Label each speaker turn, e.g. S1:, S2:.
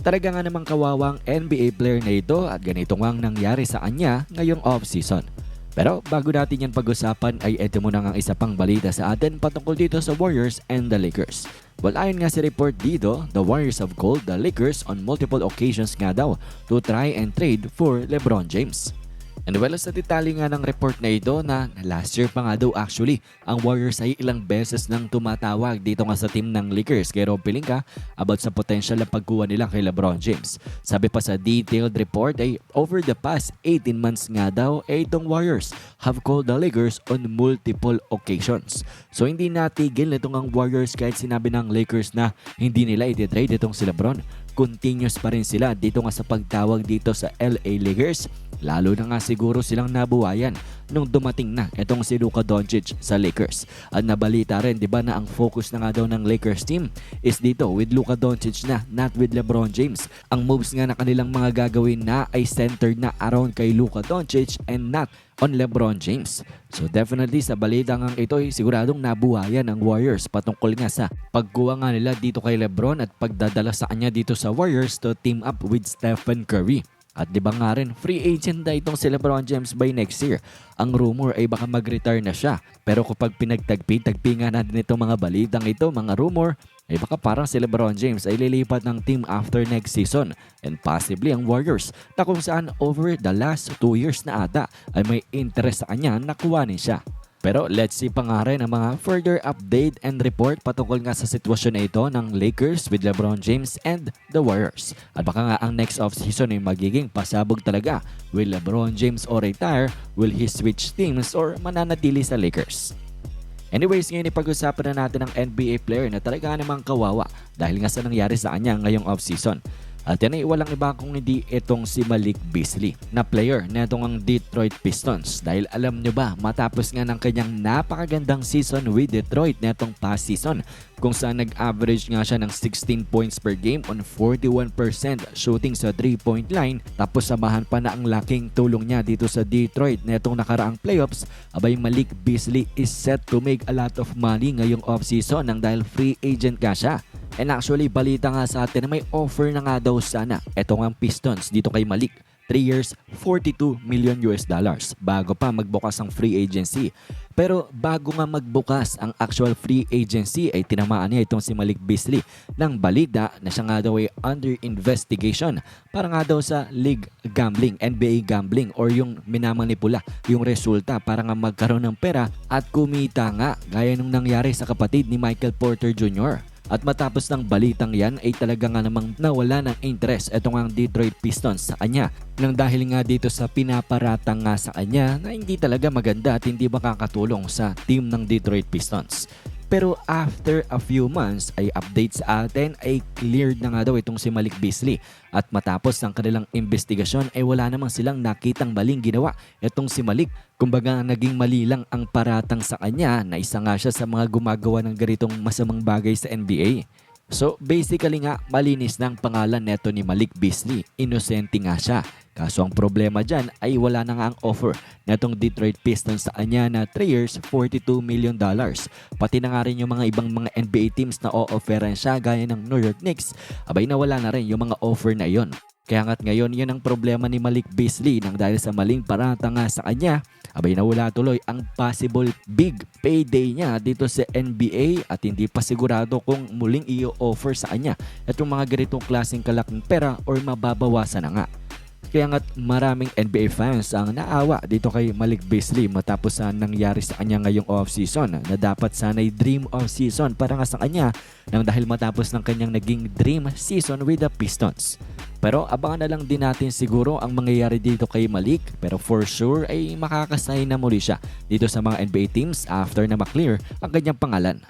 S1: Talaga nga namang kawawang NBA player na ito at ganito ngang nangyari sa kanya ngayong off-season. Pero bago natin yan pag-usapan ay eto muna nga isa pang balita sa atin patungkol dito sa Warriors and the Lakers. Well, ayon nga sa report dito, the Warriors have called the Lakers on multiple occasions nga daw to try and trade for LeBron James. And well, sa detalye nga ng report na ito na last year pa nga daw actually, ang Warriors ay ilang beses nang tumatawag dito nga sa team ng Lakers kay Rob Pelinka about sa potential na pagkuha nila kay LeBron James. Sabi pa sa detailed report ay over the past 18 months nga daw ay itong Warriors have called the Lakers on multiple occasions. So hindi natigil nitong ang Warriors kahit sinabi ng Lakers na hindi nila ititrade itong si LeBron continuous pa rin sila dito nga sa pagtawag dito sa LA Lakers. Lalo na nga siguro silang nabuhayan nung dumating na itong si Luka Doncic sa Lakers. At nabalita rin 'di ba na ang focus na nga daw ng Lakers team is dito with Luka Doncic na not with LeBron James. Ang moves nga na kanilang mga gagawin na ay centered na around kay Luka Doncic and not on LeBron James. So definitely sa balita nga ito ay siguradong nabuhayan ng Warriors patungkol nga sa pagkuha nga nila dito kay LeBron at pagdadala sa kanya dito sa Warriors to team up with Stephen Curry. At di ba nga rin, free agent na itong si LeBron James by next year. Ang rumor ay baka mag-retire na siya. Pero kapag pinagtagpi-tagpi nga natin itong mga balitang ito, mga rumor, ay baka parang si LeBron James ay lilipat ng team after next season and possibly ang Warriors na kung saan over the last 2 years na ata ay may interest sa kanya na kuwanin siya. Pero let's see pa nga rin ang mga further update and report patungkol nga sa sitwasyon na ito ng Lakers with LeBron James and the Warriors. At baka nga ang next offseason ay magiging pasabog talaga. Will LeBron James o retire? Will he switch teams or mananatili sa Lakers? Anyways, ngayon ipag-usapan na natin ang NBA player na talaga namang kawawa dahil nga sa nangyari sa kanya ngayong offseason. At yan ay walang iba kung hindi itong si Malik Beasley na player na itong ang Detroit Pistons. Dahil alam nyo ba, matapos nga ng kanyang napakagandang season with Detroit na itong past season kung saan nag-average nga siya ng 16 points per game on 41% shooting sa 3-point line tapos samahan pa na ang laking tulong niya dito sa Detroit na itong nakaraang playoffs abay Malik Beasley is set to make a lot of money ngayong offseason nang dahil free agent ka siya. And actually, balita nga sa atin na may offer na nga daw sana etong ang Pistons dito kay Malik. 3 years, 42 million US dollars bago pa magbukas ang free agency. Pero bago nga magbukas ang actual free agency ay tinamaan niya itong si Malik Beasley ng balita na siya nga daw ay under investigation para nga daw sa league gambling, NBA gambling or yung minamanipula yung resulta para nga magkaroon ng pera at kumita nga gaya nung nangyari sa kapatid ni Michael Porter Jr. At matapos ng balitang yan ay talaga nga namang nawala ng interest itong ang Detroit Pistons sa kanya. Nang dahil nga dito sa pinaparatang nga sa kanya na hindi talaga maganda at hindi makakatulong sa team ng Detroit Pistons. Pero after a few months ay update sa atin ay cleared na nga daw itong si Malik Beasley. At matapos ang kanilang investigasyon ay wala namang silang nakitang maling ginawa itong si Malik. Kumbaga naging mali lang ang paratang sa kanya na isa nga siya sa mga gumagawa ng ganitong masamang bagay sa NBA. So basically nga malinis na ang pangalan neto ni Malik Beasley. Inosente nga siya. Kaso ang problema dyan ay wala na nga ang offer netong Detroit Pistons sa kanya na 3 years, 42 million dollars. Pati na nga rin yung mga ibang mga NBA teams na o-offeran siya gaya ng New York Knicks. Abay nawala na rin yung mga offer na yon. Kaya nga't ngayon yan ang problema ni Malik Beasley nang dahil sa maling parata nga sa kanya, abay nawala tuloy ang possible big payday niya dito sa NBA at hindi pa sigurado kung muling i-offer sa kanya itong mga ganitong klaseng kalaking pera or mababawasan na nga. Kaya nga't maraming NBA fans ang naawa dito kay Malik Beasley matapos sa nangyari sa kanya ngayong off-season na dapat sana'y dream off-season para nga sa kanya nang dahil matapos ng kanyang naging dream season with the Pistons. Pero abangan na lang din natin siguro ang mangyayari dito kay Malik pero for sure ay makakasign na muli siya dito sa mga NBA teams after na maklear ang kanyang pangalan.